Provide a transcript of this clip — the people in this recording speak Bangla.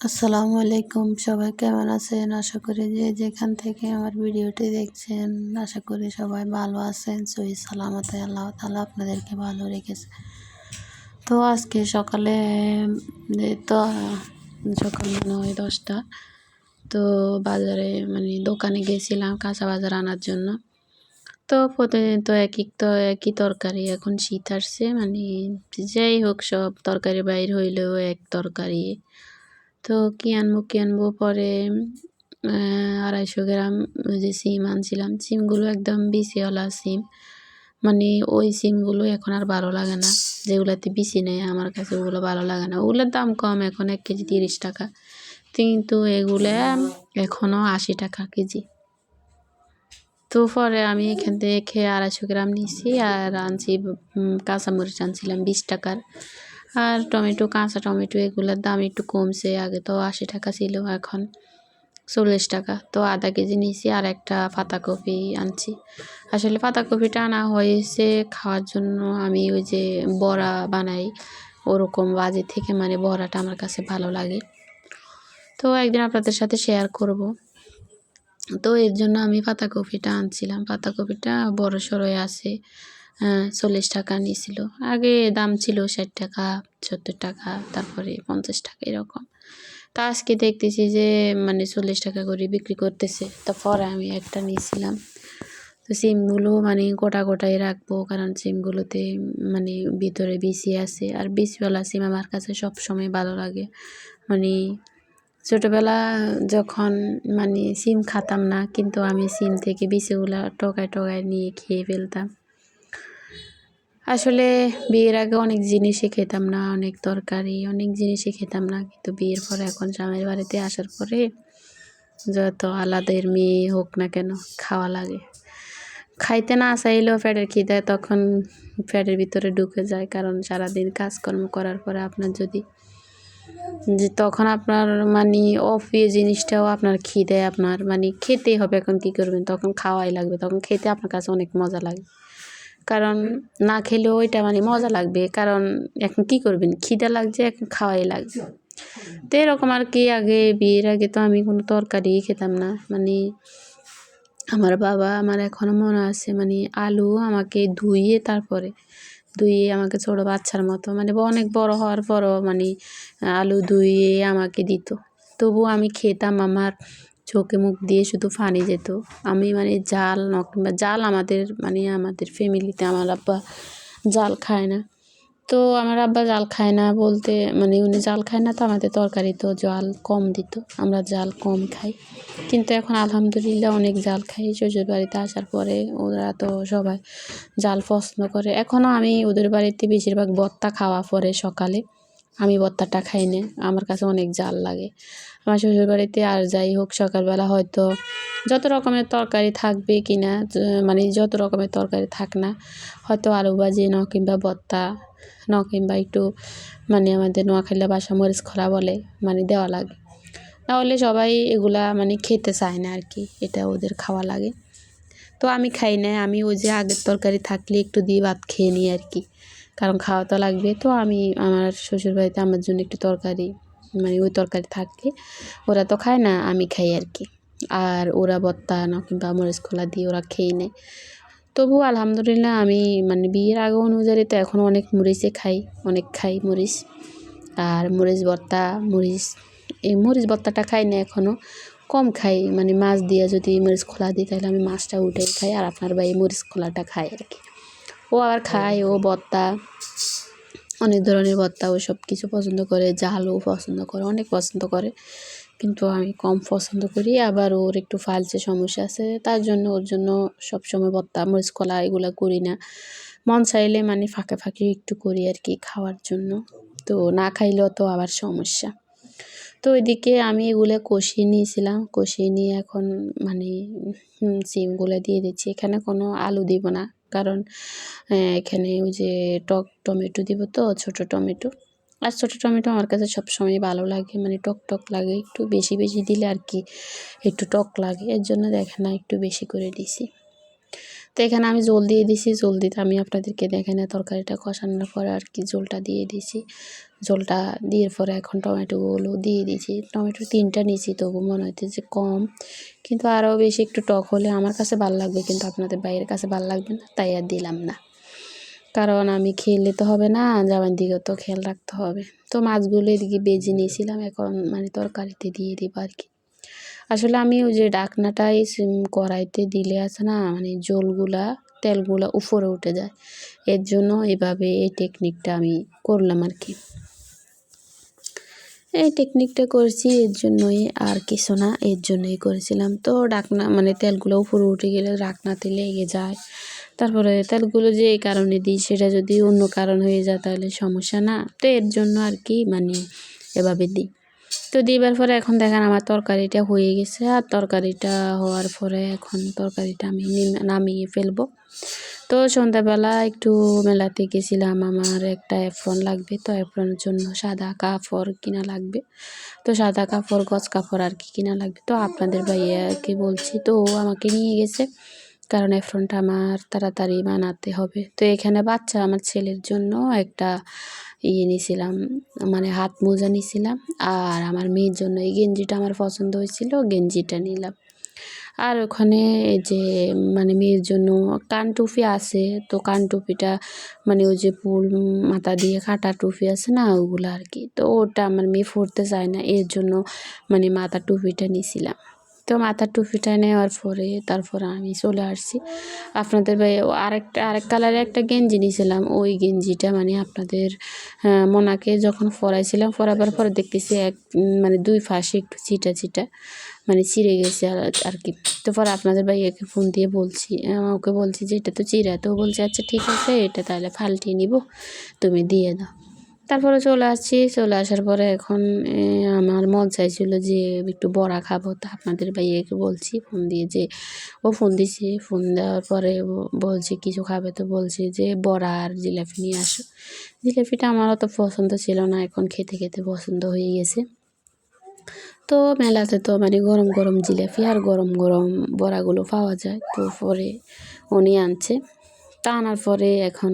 আসসালামু আলাইকুম। সবাই কেমন আছেন? আশা করি যে যেখান থেকে আমার ভিডিওটি দেখছেন, আশা করি সবাই ভালো আছেন। সই সালামতে আল্লাহ তালা আপনাদেরকে ভালো রেখেছে। তো আজকে সকালে তো, সকাল মনে হয় দশটা, তো বাজারে মানে দোকানে গেছিলাম কাঁচা বাজার আনার জন্য। তো প্রতিদিন তো এক এক তো একই তরকারি। এখন শীত আসছে মানে যাই হোক সব তরকারি বাইর হইলেও এক তরকারি। তো কী আনব কী আনব? পরে আড়াইশো গ্রাম ওই যে সিম আনছিলাম। সিমগুলো একদম বিচিওয়ালা সিম। মানে ওই সিমগুলো এখন আর ভালো লাগে না। যেগুলোতে বিচি নেই আমার কাছে ওগুলো ভালো লাগে না। ওগুলোর দাম কম, এখন এক কেজি তিরিশ টাকা। কিন্তু এগুলো এখনও আশি টাকা কেজি। তো পরে আমি এখান থেকে খেয়ে আড়াইশো গ্রাম নিয়েছি আর আনছি কাঁচামরিচ আনছিলাম বিশ টাকার। আর টমেটো, কাঁচা টমেটো এগুলোর দাম একটু কমছে। আগে তো আশি টাকা ছিল, এখন চল্লিশ টাকা। তো আধা কেজি নিয়েছি আর একটা পাতাকপি আনছি। আসলে পাতাকপিটা আনা হয়েছে খাওয়ার জন্য আমি ওই যে বড়া বানাই, ওরকম বাজে থেকে মানে বড়াটা আমার কাছে ভালো লাগে। তো একদিন আপনাদের সাথে শেয়ার করব। তো এর জন্য আমি পাতাকপিটা আনছিলাম। পাতাকপিটা বড় সড়ো আছে। চল্লিশ টাকা নিয়েছিল। আগে দাম ছিল ষাট টাকা, সত্তর টাকা, তারপরে পঞ্চাশ টাকা এরকম। তা আজকে দেখতেছি যে মানে চল্লিশ টাকা করে বিক্রি করতেছে। তো পরে আমি একটা নিয়েছিলাম। তো সিমগুলো মানে গোটা গোটাই রাখব, কারণ সিমগুলোতে মানে ভিতরে বিসি আছে। আর বিসিওয়ালা সিম আমার কাছে সব সময় ভালো লাগে। মানে ছোটোবেলা যখন মানে সিম খাতাম না, কিন্তু আমি সিম থেকে বিচিগুলা টকায় টকায় নিয়ে খেয়ে ফেলতাম। আসলে বিয়ের আগে অনেক জিনিসই খেতাম না, অনেক তরকারি, অনেক জিনিসই খেতাম না। কিন্তু বিয়ের পরে এখন স্বামীর বাড়িতে আসার পরে যত আলাদের মেয়ে হোক না কেন খাওয়া লাগে। খাইতে না চাইলেও ফ্যাটের খিদে তখন ফ্যাটের ভিতরে ঢুকে যায়। কারণ সারাদিন কাজকর্ম করার পরে আপনার যদি যে তখন আপনার মানে অপ্রিয় জিনিসটাও আপনার খিদে, আপনার মানে খেতেই হবে। এখন কী করবেন? তখন খাওয়াই লাগবে। তখন খেতে আপনার কাছে অনেক মজা লাগে। কারণ না খেলেও ওইটা মানে মজা লাগবে। কারণ এখন কি করবেন? খিদে লাগছে, এখন খাওয়াই লাগছে। তো এরকম আর কি, আগে বিয়ের আগে তো আমি কোনো তরকারি খেতাম না। মানে আমার বাবা, আমার এখনও মনে আছে মানে আলু আমাকে ধুইয়ে তারপরে ধুইয়ে আমাকে ছোটো বাচ্চার মতো মানে অনেক বড় হওয়ার পরও মানে আলু ধুইয়ে আমাকে দিত। তবু আমি খেতাম আমার চোখে মুখ দিয়ে শুধু ফানি যেত। আমি মানে জাল কিংবা জাল আমাদের মানে আমাদের ফ্যামিলিতে আমার আব্বা জাল খায় না। তো আমার আব্বা জাল খায় না বলতে মানে উনি জাল খায় না তো আমাদের তরকারি তো জাল কম দিত, আমরা জাল কম খাই। কিন্তু এখন আলহামদুলিল্লাহ অনেক জাল খাই, শ্বশুর বাড়িতে আসার পরে ওরা তো সবাই জাল পছন্দ করে। এখনও আমি ওদের বাড়িতে বেশিরভাগ বত্তা খাওয়া পরে সকালে। আমি বত্তাটা খাই না। আমার কাছে অনেক জাল লাগে। আমার শ্বশুরবাড়িতে আর যাই হোক, সকালবেলা হয়তো যত রকমের তরকারি থাকবে কি না মানে যত রকমের তরকারি থাক না, হয়তো আলু ভাজি ন কিংবা বত্তা ন কিংবা একটু মানে আমাদের নোয়াখালী বাসা মরিচ খরা বলে মানে দেওয়া লাগে। তাহলে সবাই এগুলা মানে খেতে চায় না আর কি, এটা ওদের খাওয়া লাগে। তো আমি খাই না, আমি ওই যে আগের তরকারি থাকলে একটু দিয়ে ভাত খেয়ে নিই আর কি। কারণ খাওয়া তো লাগবে। তো আমি আমার শ্বশুরবাড়িতে আমার জন্য একটু তরকারি মানে ওই তরকারি থাকলে ওরা তো খায় না, আমি খাই আর কি। আর ওরা বত্তা না কিংবা মরিচ খোলা দিয়ে ওরা খেয়ে নেয়। তবু আলহামদুলিল্লাহ আমি মানে বিয়ের আগে অনুযায়ী তো এখন অনেক মরিচে খাই, অনেক খাই মরিচ। আর মরিচ ভর্তা মরিচ, এই মরিচ ভর্তাটা খাই না এখনও কম খাই মানে মাছ দিয়ে যদি মরিচ খোলা দিই তাহলে আমি মাছটা উঠে খাই আর আপনার ভাই মরিচ খোলাটা খাই আর কি। ও আবার খায়, ও ভর্তা অনেক ধরনের ভর্তা ও সব কিছু পছন্দ করে ঝালও পছন্দ করে, অনেক পছন্দ করে। কিন্তু আমি কম পছন্দ করি, আবার ওর একটু ফালসে সমস্যা আছে, তার জন্য ওর জন্য সবসময় ভর্তা মরিচ, কলা এগুলো করি না। মন চাইলে মানে ফাঁকে ফাঁকে একটু করি আর কি খাওয়ার জন্য। তো না খাইলেও তো আবার সমস্যা। তো ওইদিকে আমি এগুলো কষিয়ে নিয়েছিলাম, কষিয়ে নিয়ে এখন মানে সিমগুলো দিয়ে দিচ্ছি। এখানে কোনো আলু দিব না। কারণ এখানে ওই যে টক টমেটো দিব তো, ছোটো টমেটো। আর ছোটো টমেটো আমার কাছে সবসময় ভালো লাগে মানে টক টক লাগে, একটু বেশি বেশি দিলে আর কি একটু টক লাগে, এর জন্য দেখে না, একটু বেশি করে দিছি। তো এখানে আমি জল দিয়ে দিছি, জল দিতে আমি আপনাদেরকে দেখে না তরকারিটা কষানোর পরে আর কি জলটা দিয়ে দিছি। জলটা দিয়ে পরে এখন টমেটোগুলো দিয়ে দিয়েছি টমেটো তিনটা নিয়েছি তবু মনে হচ্ছে যে কম। কিন্তু আরও বেশি একটু টক হলে আমার কাছে ভালো লাগবে, কিন্তু আপনাদের বাইরের কাছে ভালো লাগবে না, তাই আর দিলাম না। কারণ আমি খেলে তো হবে না জামাইয়ের দিকে তো খেয়াল রাখতে হবে। তো মাছগুলো এদিকে বেজে নিয়েছিলাম, এখন মানে তরকারিতে দিয়ে দিব আর কি। আসলে আমি ওই যে ডাকনাটাই কড়াইতে দিলে আছে না মানে জলগুলা, তেলগুলা উপরে উঠে যায়। এর জন্য এভাবে এই টেকনিকটা আমি করলাম আর কি। এই টেকনিকটা করেছি, এর জন্যই আর কিছু না, এর জন্যই করেছিলাম। তো ডাকনা মানে তেলগুলো উপরে উঠে গেলে ডাকনাতে লেগে যায়। তারপরে তেলগুলো যে এই কারণে দিই, সেটা যদি অন্য কারণ হয়ে যায় তাহলে সমস্যা না। তো এর জন্য আর কি মানে এভাবে দিই। তো দিবার পরে এখন দেখেন আমার তরকারিটা হয়ে গেছে, আর তরকারিটা হওয়ার পরে এখন তরকারিটা আমি নামিয়ে ফেলব। তো সন্ধ্যাবেলা একটু মেলাতে গেছিলাম, আমার একটা অ্যাফ্রন লাগবে, তো অ্যাফ্রনের জন্য সাদা কাপড় কিনা লাগবে। তো সাদা কাপড় গছ কাপড় আর কি কিনা লাগবে। তো আপনাদের ভাইয়াকে বলছি, তো ও আমাকে নিয়ে গেছে। কারণ অ্যাফ্রনটা আমার তাড়াতাড়ি বানাতে হবে। তো এখানে বাচ্চা আমার ছেলের জন্য একটা ইয়ে নিয়েছিলাম মানে হাত মোজা নিয়েছিলাম আর আমার মেয়ের জন্য এই গেঞ্জিটা আমার পছন্দ হয়েছিল, গেঞ্জিটা নিলাম। আর ওখানে যে মানে মেয়ের জন্য কান টুপি আছে, তো কান টুপিটা মানে ওই যে ফুল মাথা দিয়ে কাটা টুপি আছে না, ওগুলো আর কি। তো ওটা আমার মেয়ে পরতে চায় না, এর জন্য মানে মাথা টুপিটা নিয়েছিলাম তো মাথার টুপিটা নেওয়ার পরে তারপর আমি চলে আসছি। আপনাদের ভাই আরেকটা, আরেক কালারের একটা গেঞ্জি নিয়েছিলাম। ওই গেঞ্জিটা মানে আপনাদের মোনাকে যখন পরাইছিলাম, পরাবার পরে দেখতেছি এক মানে দুই ফাঁসে একটু চিটা চিটা মানে চিড়ে গেছে আর আর কি। তো পরে আপনাদের ভাইয়াকে ফোন দিয়ে বলছি ওকে বলছি যে, এটা তো চিরা। তো বলছে আচ্ছা ঠিক আছে, এটা তাহলে ফাল্টিয়ে নিব, তুমি দিয়ে দাও। তারপরে চলে আসছি। চলে আসার পরে এখন আমার মন চাইছিল যে একটু বড়া খাব। তা আপনাদের ভাইয়াকে বলছি, ফোন দিয়ে যে ও ফোন দিছে। ফোন দেওয়ার পরে বলছে, কিছু খাবে? তো বলছে যে, বড়া আর জিলাপি নিয়ে আসো। জিলাপিটা আমার অত পছন্দ ছিল না। এখন খেতে খেতে পছন্দ হয়ে গেছে। তো মেলাতে তো মানে গরম গরম জিলাপি আর গরম গরম বড়াগুলো পাওয়া যায়। তো পরে উনি আনছে। তা আনার পরে এখন